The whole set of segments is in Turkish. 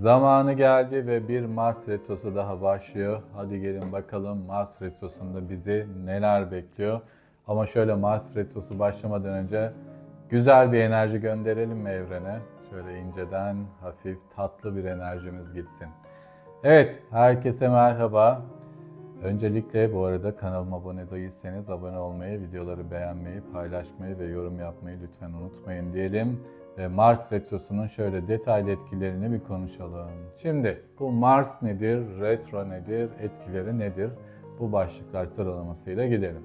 Zamanı geldi ve bir Mars retrosu daha başlıyor. Hadi gelin bakalım Mars retrosunda bizi neler bekliyor. Ama şöyle Mars retrosu başlamadan önce güzel bir enerji gönderelim mi evrene? Şöyle inceden hafif tatlı bir enerjimiz gitsin. Evet, herkese merhaba. Öncelikle bu arada kanalıma abone değilseniz abone olmayı, videoları beğenmeyi, paylaşmayı ve yorum yapmayı lütfen unutmayın diyelim. Ve Mars Retrosu'nun şöyle detaylı etkilerini bir konuşalım. Şimdi bu Mars nedir, retro nedir, etkileri nedir? Bu başlıklar sıralamasıyla gidelim.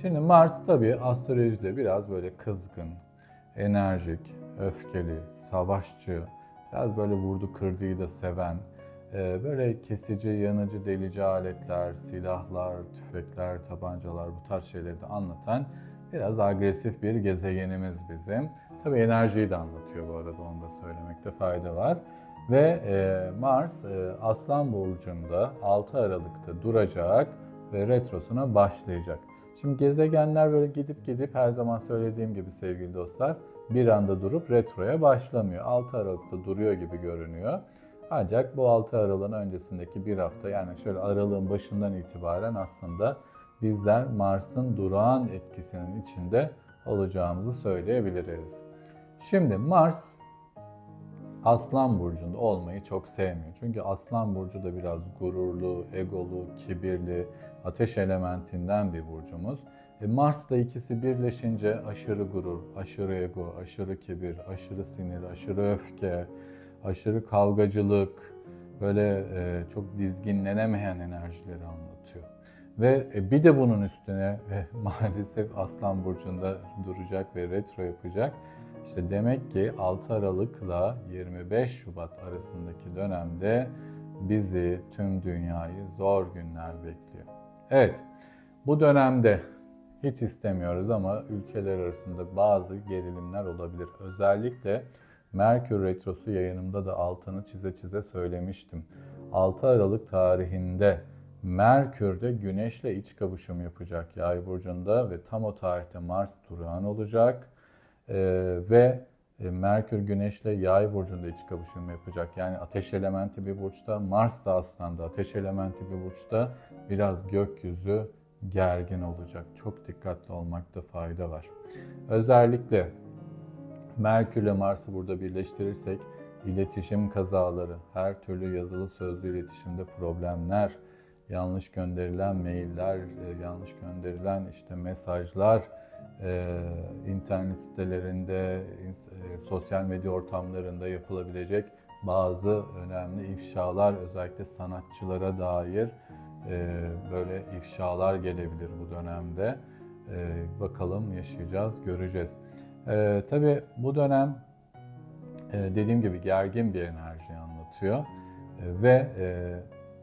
Şimdi Mars tabii astrolojide biraz böyle kızgın, enerjik, öfkeli, savaşçı, biraz böyle vurdu kırdıyı da seven, ee, böyle kesici, yanıcı, delici aletler, silahlar, tüfekler, tabancalar bu tarz şeyleri de anlatan biraz agresif bir gezegenimiz bizim. Tabii enerjiyi de anlatıyor bu arada onu da söylemekte fayda var. Ve e, Mars e, Aslan Burcu'nda 6 Aralık'ta duracak ve retrosuna başlayacak. Şimdi gezegenler böyle gidip gidip her zaman söylediğim gibi sevgili dostlar bir anda durup retroya başlamıyor. 6 Aralık'ta duruyor gibi görünüyor. Ancak bu 6 Aralık'ın öncesindeki bir hafta yani şöyle aralığın başından itibaren aslında bizler Mars'ın durağan etkisinin içinde olacağımızı söyleyebiliriz. Şimdi Mars Aslan burcunda olmayı çok sevmiyor. Çünkü Aslan burcu da biraz gururlu, egolu, kibirli, ateş elementinden bir burcumuz. E Mars'la ikisi birleşince aşırı gurur, aşırı ego, aşırı kibir, aşırı sinir, aşırı öfke, aşırı kavgacılık, böyle e, çok dizginlenemeyen enerjileri anlatıyor. Ve e, bir de bunun üstüne ve maalesef Aslan Burcu'nda duracak ve retro yapacak. İşte demek ki 6 Aralık'la 25 Şubat arasındaki dönemde bizi, tüm dünyayı zor günler bekliyor. Evet, bu dönemde hiç istemiyoruz ama ülkeler arasında bazı gerilimler olabilir. Özellikle Merkür Retrosu yayınımda da altını çize çize söylemiştim. 6 Aralık tarihinde Merkür'de Güneş'le iç kavuşum yapacak Yay burcunda ve tam o tarihte Mars durağan olacak. Ee, ve e, Merkür Güneş'le Yay burcunda iç kavuşum yapacak. Yani ateş elementi bir burçta, Mars da aslında ateş elementi bir burçta biraz gökyüzü gergin olacak. Çok dikkatli olmakta fayda var. Özellikle Merkür ile Mars'ı burada birleştirirsek iletişim kazaları, her türlü yazılı sözlü iletişimde problemler, yanlış gönderilen mailler, e, yanlış gönderilen işte mesajlar, internet sitelerinde, e, sosyal medya ortamlarında yapılabilecek bazı önemli ifşalar özellikle sanatçılara dair böyle ifşalar gelebilir bu dönemde. Bakalım yaşayacağız, göreceğiz. Ee, tabii bu dönem e, dediğim gibi gergin bir enerji anlatıyor e, ve e,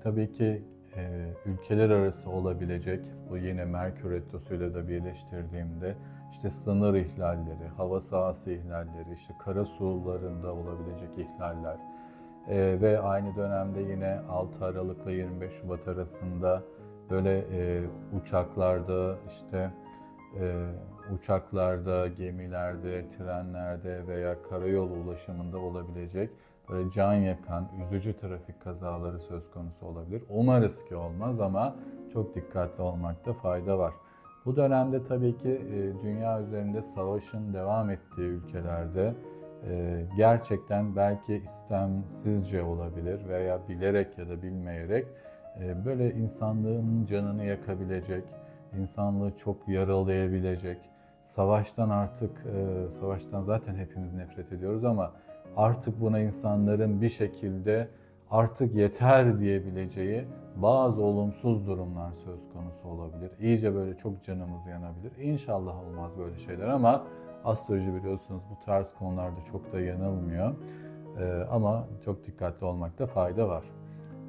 tabii ki e, ülkeler arası olabilecek bu yine Merkür Retrosu'yla da birleştirdiğimde işte sınır ihlalleri, hava sahası ihlalleri, işte kara sularında olabilecek ihlaller e, ve aynı dönemde yine 6 Aralık'la 25 Şubat arasında böyle e, uçaklarda işte e, uçaklarda, gemilerde, trenlerde veya karayolu ulaşımında olabilecek böyle can yakan, üzücü trafik kazaları söz konusu olabilir. Umarız ki olmaz ama çok dikkatli olmakta fayda var. Bu dönemde tabii ki e, dünya üzerinde savaşın devam ettiği ülkelerde e, gerçekten belki istemsizce olabilir veya bilerek ya da bilmeyerek e, böyle insanlığın canını yakabilecek, insanlığı çok yaralayabilecek, savaştan artık, savaştan zaten hepimiz nefret ediyoruz ama artık buna insanların bir şekilde artık yeter diyebileceği bazı olumsuz durumlar söz konusu olabilir. İyice böyle çok canımız yanabilir. İnşallah olmaz böyle şeyler ama astroloji biliyorsunuz bu tarz konularda çok da yanılmıyor. Ee, ama çok dikkatli olmakta fayda var.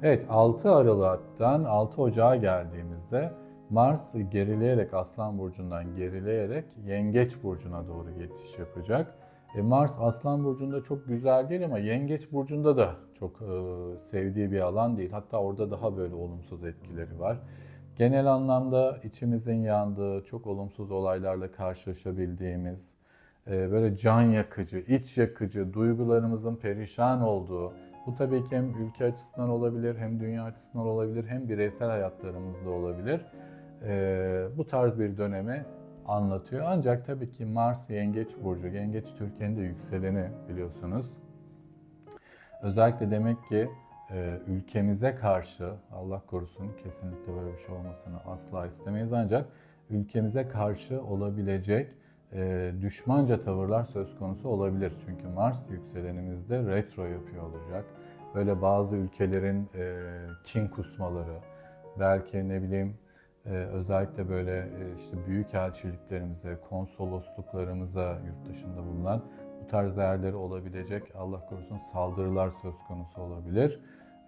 Evet 6 Aralık'tan 6 Ocağa geldiğimizde Mars gerileyerek Aslan Burcu'ndan gerileyerek Yengeç Burcu'na doğru geçiş yapacak. E Mars Aslan Burcu'nda çok güzel değil ama Yengeç Burcu'nda da çok e, sevdiği bir alan değil. Hatta orada daha böyle olumsuz etkileri var. Genel anlamda içimizin yandığı, çok olumsuz olaylarla karşılaşabildiğimiz, e, böyle can yakıcı, iç yakıcı, duygularımızın perişan olduğu, Bu tabii ki hem ülke açısından olabilir, hem dünya açısından olabilir, hem bireysel hayatlarımızda olabilir. Ee, bu tarz bir dönemi anlatıyor. Ancak tabii ki Mars Yengeç Burcu, Yengeç Türkiye'nin de yükseleni biliyorsunuz. Özellikle demek ki e, ülkemize karşı, Allah korusun kesinlikle böyle bir şey olmasını asla istemeyiz ancak ülkemize karşı olabilecek e, düşmanca tavırlar söz konusu olabilir. Çünkü Mars yükselenimizde retro yapıyor olacak. Böyle bazı ülkelerin e, kin kusmaları, belki ne bileyim e, özellikle böyle e, işte büyük elçiliklerimize, konsolosluklarımıza yurt dışında bulunan bu tarz değerleri olabilecek Allah korusun saldırılar söz konusu olabilir.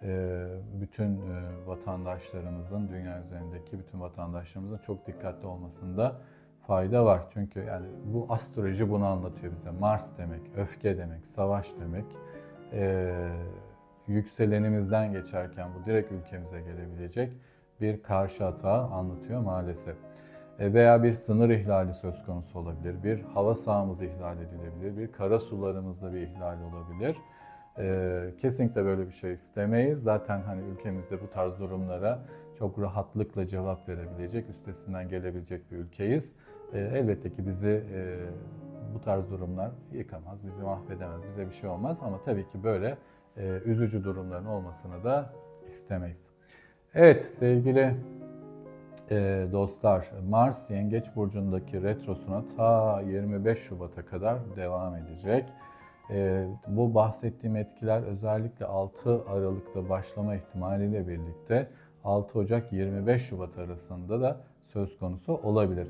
E, bütün e, vatandaşlarımızın, dünya üzerindeki bütün vatandaşlarımızın çok dikkatli olmasında fayda var. Çünkü yani bu astroloji bunu anlatıyor bize. Mars demek, öfke demek, savaş demek. E, yükselenimizden geçerken bu direkt ülkemize gelebilecek bir karşı hata anlatıyor maalesef. E, veya bir sınır ihlali söz konusu olabilir, bir hava sahamız ihlal edilebilir, bir kara sularımızda bir ihlal olabilir. E, kesinlikle böyle bir şey istemeyiz. Zaten hani ülkemizde bu tarz durumlara çok rahatlıkla cevap verebilecek, üstesinden gelebilecek bir ülkeyiz. E, elbette ki bizi bu tarz durumlar yıkamaz, bizi mahvedemez, bize bir şey olmaz ama tabii ki böyle üzücü durumların olmasını da istemeyiz. Evet sevgili e, dostlar, Mars Yengeç Burcu'ndaki retrosuna ta 25 Şubat'a kadar devam edecek. E, bu bahsettiğim etkiler özellikle 6 Aralık'ta başlama ihtimaliyle birlikte 6 Ocak 25 Şubat arasında da söz konusu olabilir.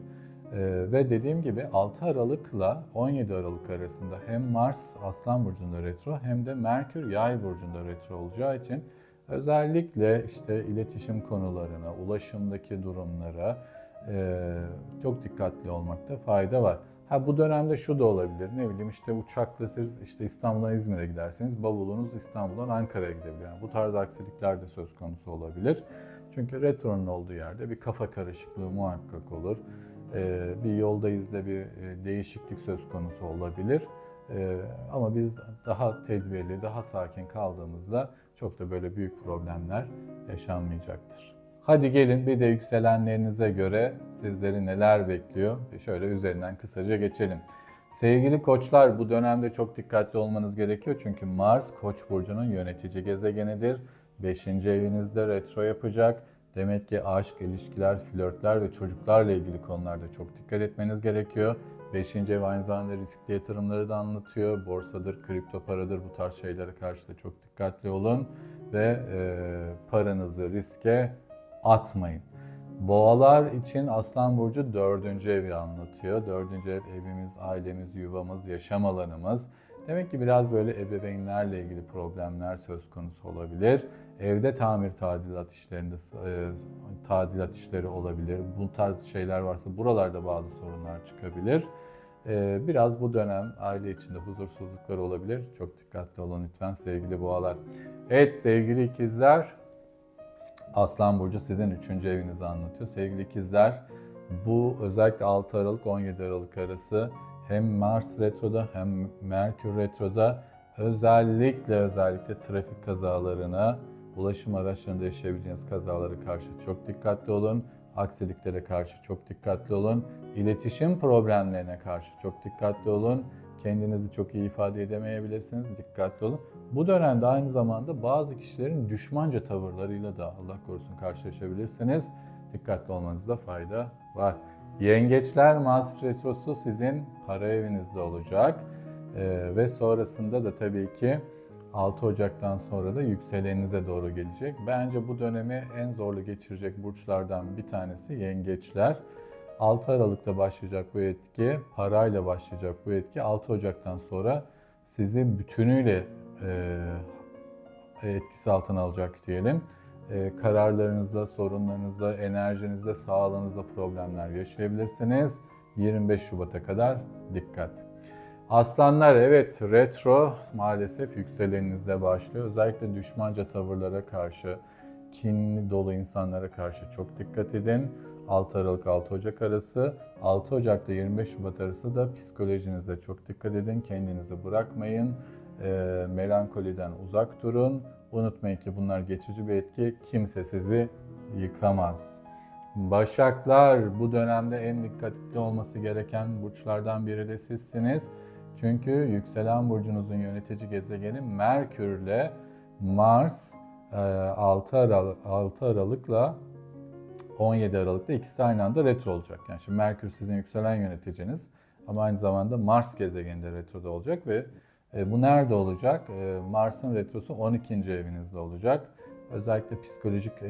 Ee, ve dediğim gibi 6 Aralık'la 17 Aralık arasında hem Mars Aslan Burcu'nda retro hem de Merkür Yay Burcu'nda retro olacağı için özellikle işte iletişim konularına, ulaşımdaki durumlara e, çok dikkatli olmakta fayda var. Ha bu dönemde şu da olabilir. Ne bileyim işte uçakla siz işte İstanbul'dan İzmir'e giderseniz bavulunuz İstanbul'dan Ankara'ya gidebilir. Yani bu tarz aksilikler de söz konusu olabilir. Çünkü retronun olduğu yerde bir kafa karışıklığı muhakkak olur. Ee, bir yoldayız da bir e, değişiklik söz konusu olabilir. Ee, ama biz daha tedbirli, daha sakin kaldığımızda çok da böyle büyük problemler yaşanmayacaktır. Hadi gelin bir de yükselenlerinize göre sizleri neler bekliyor? Şöyle üzerinden kısaca geçelim. Sevgili koçlar bu dönemde çok dikkatli olmanız gerekiyor çünkü Mars Koç burcunun yönetici gezegenidir. 5. evinizde retro yapacak. Demek ki aşk, ilişkiler, flörtler ve çocuklarla ilgili konularda çok dikkat etmeniz gerekiyor. 5. ev aynı zamanda riskli yatırımları da anlatıyor. Borsadır, kripto paradır bu tarz şeylere karşı da çok dikkatli olun. Ve e, paranızı riske atmayın. Boğalar için Aslan Burcu dördüncü evi anlatıyor. Dördüncü ev evimiz, ailemiz, yuvamız, yaşam alanımız. Demek ki biraz böyle ebeveynlerle ilgili problemler söz konusu olabilir. Evde tamir tadilat işlerinde e, tadilat işleri olabilir. Bu tarz şeyler varsa buralarda bazı sorunlar çıkabilir. E, biraz bu dönem aile içinde huzursuzluklar olabilir. Çok dikkatli olun lütfen sevgili boğalar. Evet sevgili ikizler Aslan Burcu sizin 3. evinizi anlatıyor. Sevgili ikizler bu özellikle 6 Aralık 17 Aralık arası hem Mars retroda hem Merkür retroda özellikle özellikle trafik kazalarına, ulaşım araçlarında yaşayabileceğiniz kazalara karşı çok dikkatli olun. Aksiliklere karşı çok dikkatli olun. İletişim problemlerine karşı çok dikkatli olun. Kendinizi çok iyi ifade edemeyebilirsiniz. Dikkatli olun. Bu dönemde aynı zamanda bazı kişilerin düşmanca tavırlarıyla da Allah korusun karşılaşabilirsiniz. Dikkatli olmanızda fayda var. Yengeçler Mars Retrosu sizin para evinizde olacak. Ee, ve sonrasında da tabii ki 6 Ocak'tan sonra da yükseleninize doğru gelecek. Bence bu dönemi en zorlu geçirecek burçlardan bir tanesi yengeçler. 6 Aralık'ta başlayacak bu etki, parayla başlayacak bu etki 6 Ocak'tan sonra sizi bütünüyle e, etkisi altına alacak diyelim. E, kararlarınızda, sorunlarınızda, enerjinizde, sağlığınızda problemler yaşayabilirsiniz. 25 Şubat'a kadar dikkat. Aslanlar evet retro maalesef yükseleninizde başlıyor. Özellikle düşmanca tavırlara karşı, kinli dolu insanlara karşı çok dikkat edin. 6 Aralık 6 Ocak arası, 6 Ocak ile 25 Şubat arası da psikolojinize çok dikkat edin. Kendinizi bırakmayın. e, melankoliden uzak durun. Unutmayın ki bunlar geçici bir etki. Kimse sizi yıkamaz. Başaklar bu dönemde en dikkatli olması gereken burçlardan biri de sizsiniz. Çünkü yükselen burcunuzun yönetici gezegeni Merkürle Mars e, 6, Aralık, 6 Aralık'la 17 Aralık'ta ikisi aynı anda retro olacak. Yani şimdi Merkür sizin yükselen yöneticiniz ama aynı zamanda Mars gezegeninde retroda olacak ve e, bu nerede olacak? E, Mars'ın retrosu 12. evinizde olacak. Özellikle psikolojik e,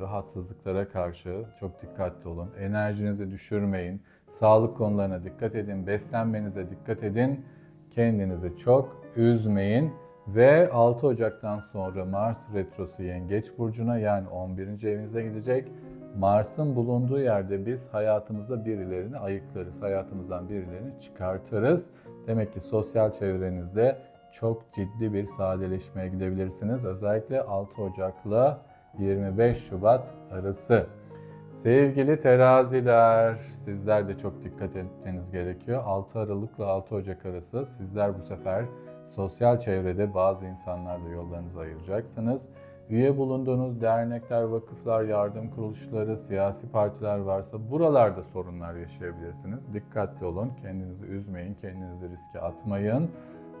rahatsızlıklara karşı çok dikkatli olun. Enerjinizi düşürmeyin. Sağlık konularına dikkat edin. Beslenmenize dikkat edin. Kendinizi çok üzmeyin. Ve 6 Ocak'tan sonra Mars retrosu Yengeç Burcu'na yani 11. evinize gidecek. Mars'ın bulunduğu yerde biz hayatımızda birilerini ayıklarız. Hayatımızdan birilerini çıkartırız. Demek ki sosyal çevrenizde çok ciddi bir sadeleşmeye gidebilirsiniz. Özellikle 6 Ocak'la 25 Şubat arası. Sevgili teraziler, sizler de çok dikkat etmeniz gerekiyor. 6 Aralık'la 6 Ocak arası sizler bu sefer sosyal çevrede bazı insanlarla yollarınızı ayıracaksınız. Üye bulunduğunuz dernekler, vakıflar, yardım kuruluşları, siyasi partiler varsa buralarda sorunlar yaşayabilirsiniz. Dikkatli olun, kendinizi üzmeyin, kendinizi riske atmayın.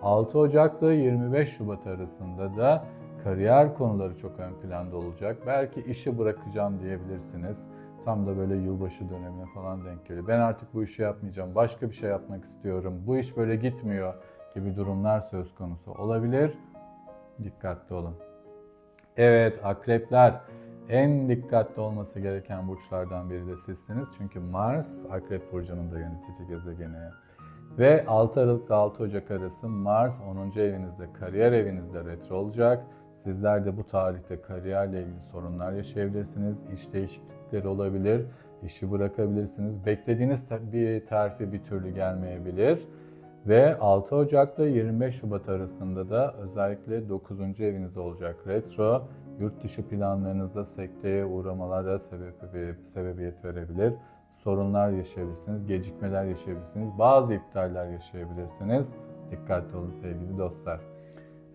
6 Ocak'la 25 Şubat arasında da kariyer konuları çok ön planda olacak. Belki işi bırakacağım diyebilirsiniz. Tam da böyle yılbaşı dönemine falan denk geliyor. Ben artık bu işi yapmayacağım, başka bir şey yapmak istiyorum. Bu iş böyle gitmiyor gibi durumlar söz konusu olabilir. Dikkatli olun. Evet akrepler en dikkatli olması gereken burçlardan biri de sizsiniz. Çünkü Mars akrep burcunun da yönetici gezegeni. Ve 6 Aralık ile 6 Ocak arası Mars 10. evinizde, kariyer evinizde retro olacak. Sizler de bu tarihte kariyerle ilgili sorunlar yaşayabilirsiniz. İş değişiklikleri olabilir. işi bırakabilirsiniz. Beklediğiniz bir terfi bir türlü gelmeyebilir. Ve 6 Ocak'ta 25 Şubat arasında da özellikle 9. evinizde olacak retro. Yurt dışı planlarınızda sekteye uğramalara sebep, sebebiyet verebilir. Sorunlar yaşayabilirsiniz, gecikmeler yaşayabilirsiniz, bazı iptaller yaşayabilirsiniz. Dikkatli olun sevgili dostlar.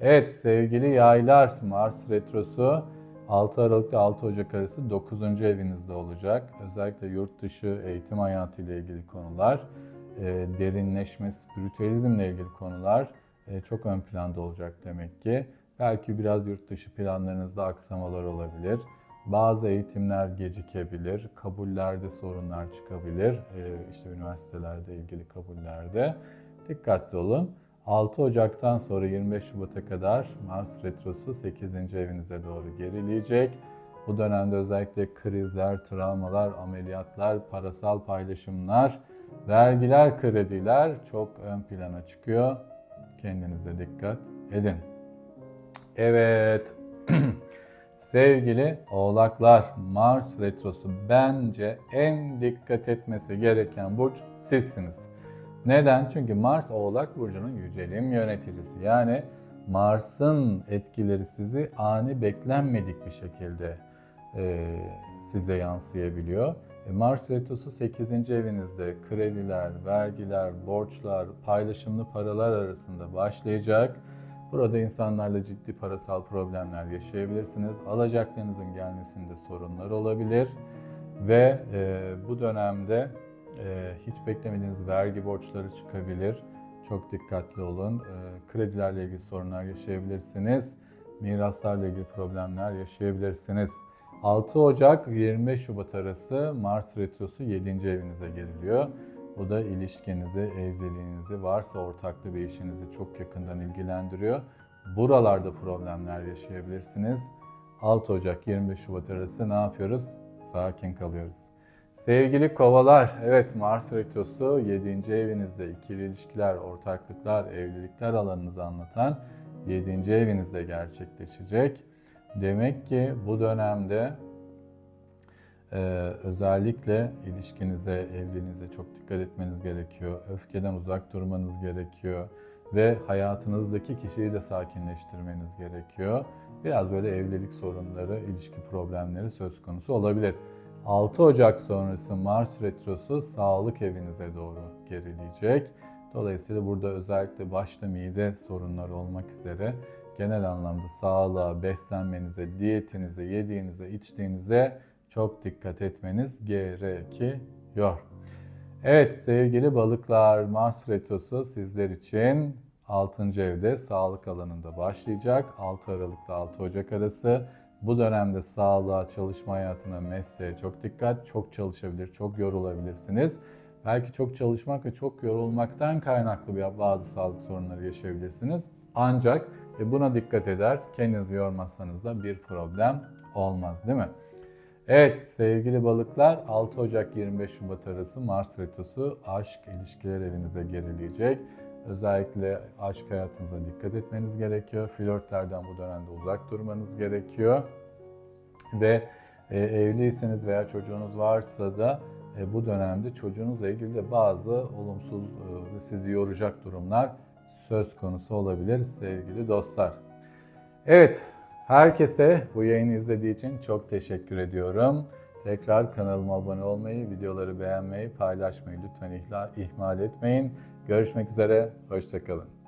Evet sevgili yaylar Mars retrosu 6 Aralık ve 6 Ocak arası 9. evinizde olacak. Özellikle yurt dışı eğitim hayatı ile ilgili konular e, derinleşme, spiritüalizmle ilgili konular e, çok ön planda olacak demek ki. Belki biraz yurt dışı planlarınızda aksamalar olabilir. Bazı eğitimler gecikebilir, kabullerde sorunlar çıkabilir. E, işte üniversitelerde ilgili kabullerde. Dikkatli olun. 6 Ocak'tan sonra 25 Şubat'a kadar Mars Retrosu 8. evinize doğru gerileyecek. Bu dönemde özellikle krizler, travmalar, ameliyatlar, parasal paylaşımlar, vergiler, krediler çok ön plana çıkıyor. Kendinize dikkat edin. Evet. Sevgili oğlaklar, Mars retrosu bence en dikkat etmesi gereken burç sizsiniz. Neden? Çünkü Mars Oğlak Burcu'nun yücelim yöneticisi. Yani Mars'ın etkileri sizi ani beklenmedik bir şekilde e, size yansıyabiliyor. E, Mars Retrosu 8. evinizde krediler, vergiler, borçlar, paylaşımlı paralar arasında başlayacak. Burada insanlarla ciddi parasal problemler yaşayabilirsiniz. Alacaklarınızın gelmesinde sorunlar olabilir. Ve e, bu dönemde e, hiç beklemediğiniz vergi borçları çıkabilir. Çok dikkatli olun. E, kredilerle ilgili sorunlar yaşayabilirsiniz. Miraslarla ilgili problemler yaşayabilirsiniz. 6 Ocak 25 Şubat arası Mars Retrosu 7. evinize geriliyor. Bu da ilişkinizi, evliliğinizi, varsa ortaklı bir işinizi çok yakından ilgilendiriyor. Buralarda problemler yaşayabilirsiniz. 6 Ocak 25 Şubat arası ne yapıyoruz? Sakin kalıyoruz. Sevgili kovalar, evet Mars Retrosu 7. evinizde ikili ilişkiler, ortaklıklar, evlilikler alanınızı anlatan 7. evinizde gerçekleşecek. Demek ki bu dönemde e, özellikle ilişkinize, evliliğinize çok dikkat etmeniz gerekiyor. Öfkeden uzak durmanız gerekiyor ve hayatınızdaki kişiyi de sakinleştirmeniz gerekiyor. Biraz böyle evlilik sorunları, ilişki problemleri söz konusu olabilir. 6 Ocak sonrası Mars Retrosu sağlık evinize doğru gerileyecek. Dolayısıyla burada özellikle başta mide sorunları olmak üzere genel anlamda sağlığa, beslenmenize, diyetinize, yediğinize, içtiğinize çok dikkat etmeniz gerekiyor. Evet sevgili balıklar, Mars Retrosu sizler için 6. evde sağlık alanında başlayacak. 6 Aralık ile 6 Ocak arası. Bu dönemde sağlığa, çalışma hayatına, mesleğe çok dikkat. Çok çalışabilir, çok yorulabilirsiniz. Belki çok çalışmak ve çok yorulmaktan kaynaklı bazı sağlık sorunları yaşayabilirsiniz. Ancak e, buna dikkat eder, kendinizi yormazsanız da bir problem olmaz değil mi? Evet sevgili balıklar 6 Ocak 25 Şubat arası Mars Retrosu aşk ilişkiler evinize gerileyecek. Özellikle aşk hayatınıza dikkat etmeniz gerekiyor. Flörtlerden bu dönemde uzak durmanız gerekiyor. Ve e, evliyseniz veya çocuğunuz varsa da e, bu dönemde çocuğunuzla ilgili de bazı olumsuz e, sizi yoracak durumlar söz konusu olabilir sevgili dostlar. Evet, herkese bu yayını izlediği için çok teşekkür ediyorum. Tekrar kanalıma abone olmayı, videoları beğenmeyi, paylaşmayı lütfen ihmal etmeyin. Görüşmek üzere, hoşçakalın.